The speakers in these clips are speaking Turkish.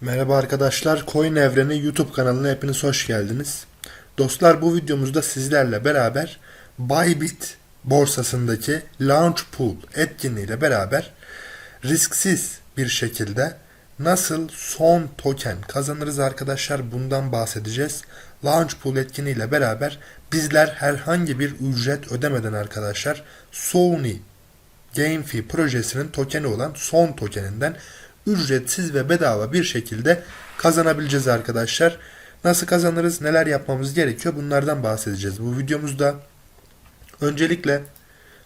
Merhaba arkadaşlar, Coin Evreni YouTube kanalına hepiniz hoş geldiniz. Dostlar bu videomuzda sizlerle beraber Bybit borsasındaki Launch Pool etkinliğiyle beraber risksiz bir şekilde nasıl son token kazanırız arkadaşlar bundan bahsedeceğiz. Launch Pool etkinliğiyle beraber bizler herhangi bir ücret ödemeden arkadaşlar Sony GameFi projesinin tokeni olan son tokeninden ücretsiz ve bedava bir şekilde kazanabileceğiz arkadaşlar. Nasıl kazanırız, neler yapmamız gerekiyor bunlardan bahsedeceğiz bu videomuzda. Öncelikle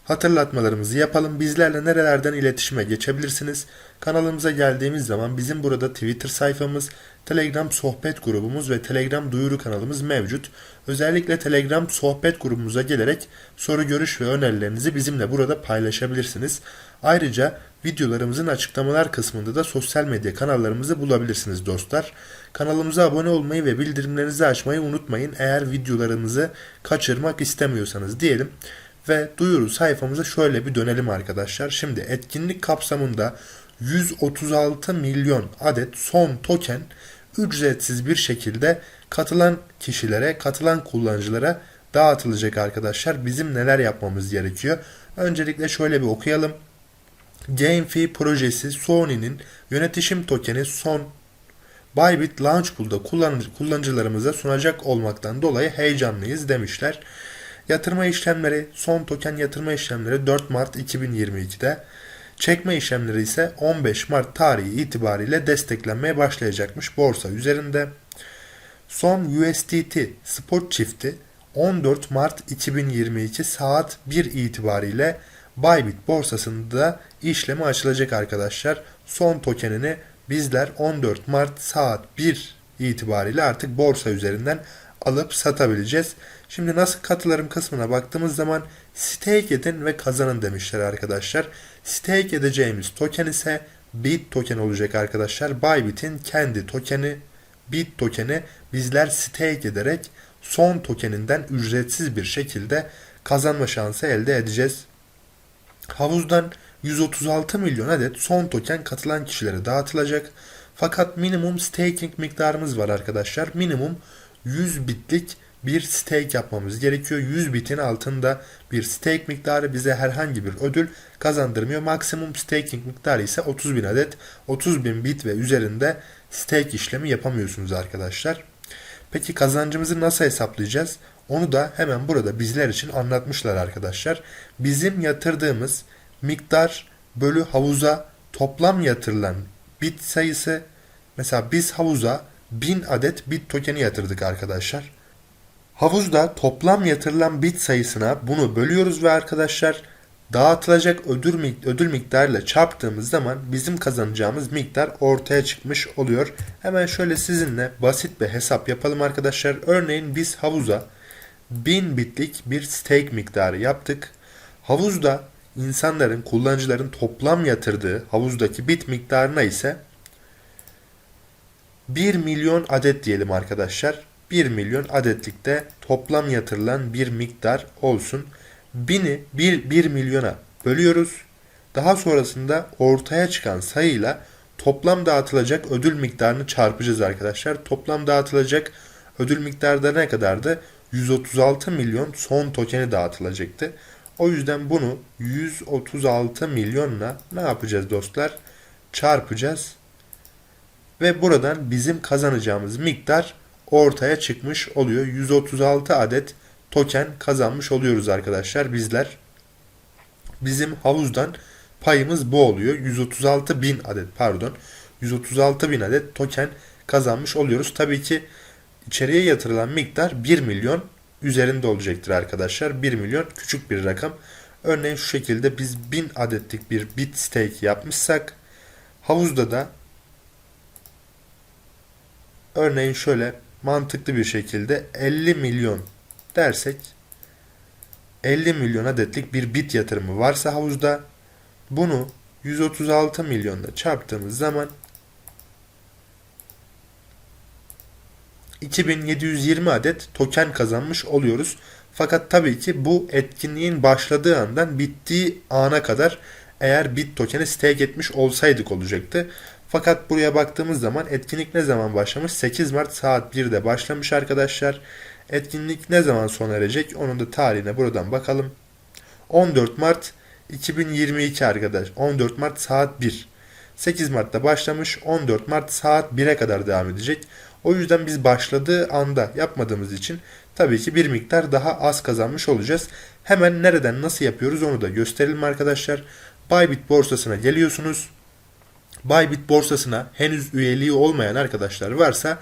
hatırlatmalarımızı yapalım. Bizlerle nerelerden iletişime geçebilirsiniz? Kanalımıza geldiğimiz zaman bizim burada Twitter sayfamız, Telegram sohbet grubumuz ve Telegram duyuru kanalımız mevcut. Özellikle Telegram sohbet grubumuza gelerek soru, görüş ve önerilerinizi bizimle burada paylaşabilirsiniz. Ayrıca videolarımızın açıklamalar kısmında da sosyal medya kanallarımızı bulabilirsiniz dostlar. Kanalımıza abone olmayı ve bildirimlerinizi açmayı unutmayın eğer videolarımızı kaçırmak istemiyorsanız diyelim. Ve duyuru sayfamıza şöyle bir dönelim arkadaşlar. Şimdi etkinlik kapsamında 136 milyon adet son token ücretsiz bir şekilde katılan kişilere, katılan kullanıcılara dağıtılacak arkadaşlar. Bizim neler yapmamız gerekiyor? Öncelikle şöyle bir okuyalım. GameFi projesi Sony'nin yönetişim tokeni son Bybit Launchpool'da kullanıcılarımıza sunacak olmaktan dolayı heyecanlıyız demişler. Yatırma işlemleri, son token yatırma işlemleri 4 Mart 2022'de, çekme işlemleri ise 15 Mart tarihi itibariyle desteklenmeye başlayacakmış borsa üzerinde. Son USDT spot çifti 14 Mart 2022 saat 1 itibariyle Bybit borsasında işlemi açılacak arkadaşlar. Son tokenini bizler 14 Mart saat 1 itibariyle artık borsa üzerinden alıp satabileceğiz. Şimdi nasıl katılırım kısmına baktığımız zaman stake edin ve kazanın demişler arkadaşlar. Stake edeceğimiz token ise Bit token olacak arkadaşlar. Bybit'in kendi tokeni Bit tokeni bizler stake ederek son tokeninden ücretsiz bir şekilde kazanma şansı elde edeceğiz. Havuzdan 136 milyon adet son token katılan kişilere dağıtılacak. Fakat minimum staking miktarımız var arkadaşlar. Minimum 100 bitlik bir stake yapmamız gerekiyor. 100 bitin altında bir stake miktarı bize herhangi bir ödül kazandırmıyor. Maksimum staking miktarı ise 30 bin adet. 30 bin bit ve üzerinde stake işlemi yapamıyorsunuz arkadaşlar. Peki kazancımızı nasıl hesaplayacağız? Onu da hemen burada bizler için anlatmışlar arkadaşlar. Bizim yatırdığımız miktar bölü havuza toplam yatırılan bit sayısı mesela biz havuza 1000 adet bit tokeni yatırdık arkadaşlar. Havuzda toplam yatırılan bit sayısına bunu bölüyoruz ve arkadaşlar dağıtılacak ödül, ödül miktarıyla çarptığımız zaman bizim kazanacağımız miktar ortaya çıkmış oluyor. Hemen şöyle sizinle basit bir hesap yapalım arkadaşlar. Örneğin biz havuza 1000 bitlik bir stake miktarı yaptık. Havuzda insanların, kullanıcıların toplam yatırdığı havuzdaki bit miktarına ise 1 milyon adet diyelim arkadaşlar. 1 milyon adetlikte toplam yatırılan bir miktar olsun. 1000'i 1, 1 milyona bölüyoruz. Daha sonrasında ortaya çıkan sayıyla toplam dağıtılacak ödül miktarını çarpacağız arkadaşlar. Toplam dağıtılacak ödül miktarı da ne kadardı? 136 milyon son tokeni dağıtılacaktı. O yüzden bunu 136 milyonla ne yapacağız dostlar? Çarpacağız. Ve buradan bizim kazanacağımız miktar ortaya çıkmış oluyor. 136 adet token kazanmış oluyoruz arkadaşlar bizler. Bizim havuzdan payımız bu oluyor. 136 bin adet pardon. 136 bin adet token kazanmış oluyoruz. Tabii ki içeriye yatırılan miktar 1 milyon üzerinde olacaktır arkadaşlar. 1 milyon küçük bir rakam. Örneğin şu şekilde biz 1000 adetlik bir bit stake yapmışsak havuzda da örneğin şöyle mantıklı bir şekilde 50 milyon dersek 50 milyon adetlik bir bit yatırımı varsa havuzda bunu 136 milyonla çarptığımız zaman 2720 adet token kazanmış oluyoruz. Fakat tabii ki bu etkinliğin başladığı andan bittiği ana kadar eğer bit tokeni stake etmiş olsaydık olacaktı. Fakat buraya baktığımız zaman etkinlik ne zaman başlamış? 8 Mart saat 1'de başlamış arkadaşlar. Etkinlik ne zaman sona erecek? Onun da tarihine buradan bakalım. 14 Mart 2022 arkadaş. 14 Mart saat 1. 8 Mart'ta başlamış. 14 Mart saat 1'e kadar devam edecek. O yüzden biz başladığı anda yapmadığımız için tabii ki bir miktar daha az kazanmış olacağız. Hemen nereden nasıl yapıyoruz onu da gösterelim arkadaşlar. Bybit borsasına geliyorsunuz. Bybit borsasına henüz üyeliği olmayan arkadaşlar varsa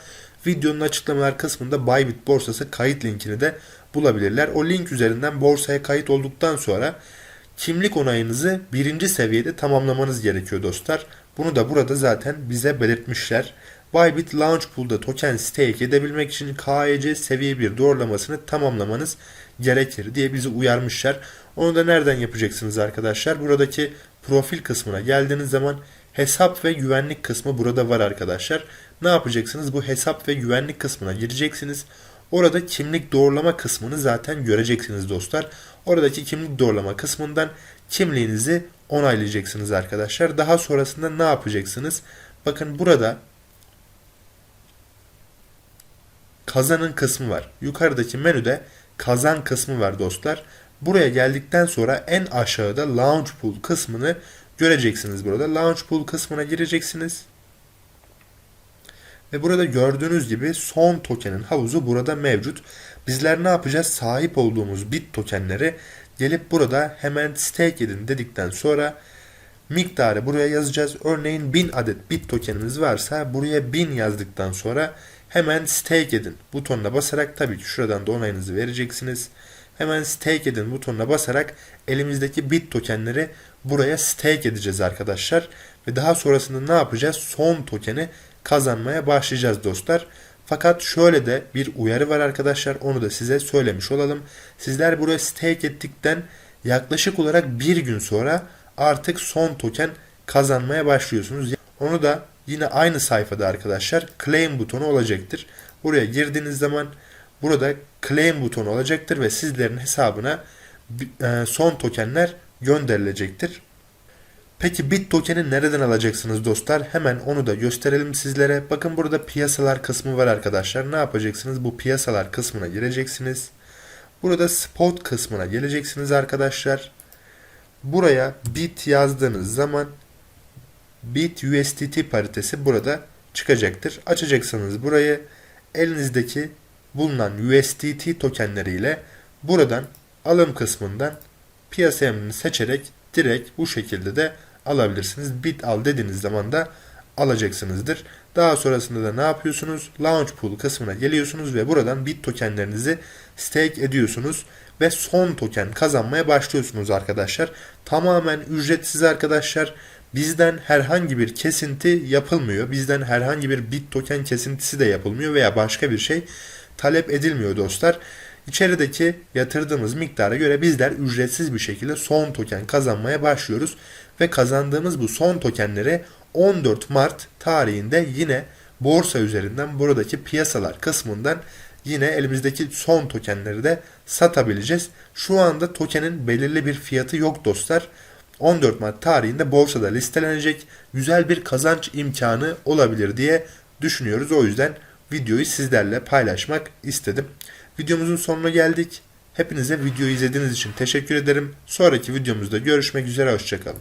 videonun açıklamalar kısmında Bybit borsası kayıt linkini de bulabilirler. O link üzerinden borsaya kayıt olduktan sonra kimlik onayınızı birinci seviyede tamamlamanız gerekiyor dostlar. Bunu da burada zaten bize belirtmişler. Bybit Launch Pool'da token stake edebilmek için KYC seviye 1 doğrulamasını tamamlamanız gerekir diye bizi uyarmışlar. Onu da nereden yapacaksınız arkadaşlar? Buradaki profil kısmına geldiğiniz zaman hesap ve güvenlik kısmı burada var arkadaşlar. Ne yapacaksınız? Bu hesap ve güvenlik kısmına gireceksiniz. Orada kimlik doğrulama kısmını zaten göreceksiniz dostlar. Oradaki kimlik doğrulama kısmından kimliğinizi onaylayacaksınız arkadaşlar. Daha sonrasında ne yapacaksınız? Bakın burada kazanın kısmı var. Yukarıdaki menüde kazan kısmı var dostlar. Buraya geldikten sonra en aşağıda Launch Pool kısmını göreceksiniz burada. Launch Pool kısmına gireceksiniz. Ve burada gördüğünüz gibi son tokenin havuzu burada mevcut. Bizler ne yapacağız? Sahip olduğumuz bit tokenleri gelip burada hemen stake edin dedikten sonra miktarı buraya yazacağız. Örneğin 1000 adet bit tokenimiz varsa buraya 1000 yazdıktan sonra hemen stake edin butonuna basarak tabii ki şuradan da onayınızı vereceksiniz. Hemen stake edin butonuna basarak elimizdeki bit tokenleri buraya stake edeceğiz arkadaşlar. Ve daha sonrasında ne yapacağız? Son tokeni kazanmaya başlayacağız dostlar. Fakat şöyle de bir uyarı var arkadaşlar. Onu da size söylemiş olalım. Sizler buraya stake ettikten yaklaşık olarak bir gün sonra artık son token kazanmaya başlıyorsunuz. Onu da yine aynı sayfada arkadaşlar claim butonu olacaktır. Buraya girdiğiniz zaman burada claim butonu olacaktır ve sizlerin hesabına e, son tokenler gönderilecektir. Peki bit tokeni nereden alacaksınız dostlar? Hemen onu da gösterelim sizlere. Bakın burada piyasalar kısmı var arkadaşlar. Ne yapacaksınız? Bu piyasalar kısmına gireceksiniz. Burada spot kısmına geleceksiniz arkadaşlar. Buraya bit yazdığınız zaman bit USDT paritesi burada çıkacaktır. Açacaksınız burayı. Elinizdeki bulunan USDT tokenleriyle buradan alım kısmından piyasa emrini seçerek direkt bu şekilde de alabilirsiniz. Bit al dediğiniz zaman da alacaksınızdır. Daha sonrasında da ne yapıyorsunuz? Launch Pool kısmına geliyorsunuz ve buradan bit tokenlerinizi stake ediyorsunuz ve son token kazanmaya başlıyorsunuz arkadaşlar. Tamamen ücretsiz arkadaşlar. Bizden herhangi bir kesinti yapılmıyor. Bizden herhangi bir bit token kesintisi de yapılmıyor veya başka bir şey talep edilmiyor dostlar. İçerideki yatırdığımız miktara göre bizler ücretsiz bir şekilde son token kazanmaya başlıyoruz ve kazandığımız bu son tokenleri 14 Mart tarihinde yine borsa üzerinden buradaki piyasalar kısmından yine elimizdeki son tokenleri de satabileceğiz. Şu anda tokenin belirli bir fiyatı yok dostlar. 14 Mart tarihinde borsada listelenecek güzel bir kazanç imkanı olabilir diye düşünüyoruz. O yüzden videoyu sizlerle paylaşmak istedim. Videomuzun sonuna geldik. Hepinize videoyu izlediğiniz için teşekkür ederim. Sonraki videomuzda görüşmek üzere. Hoşçakalın.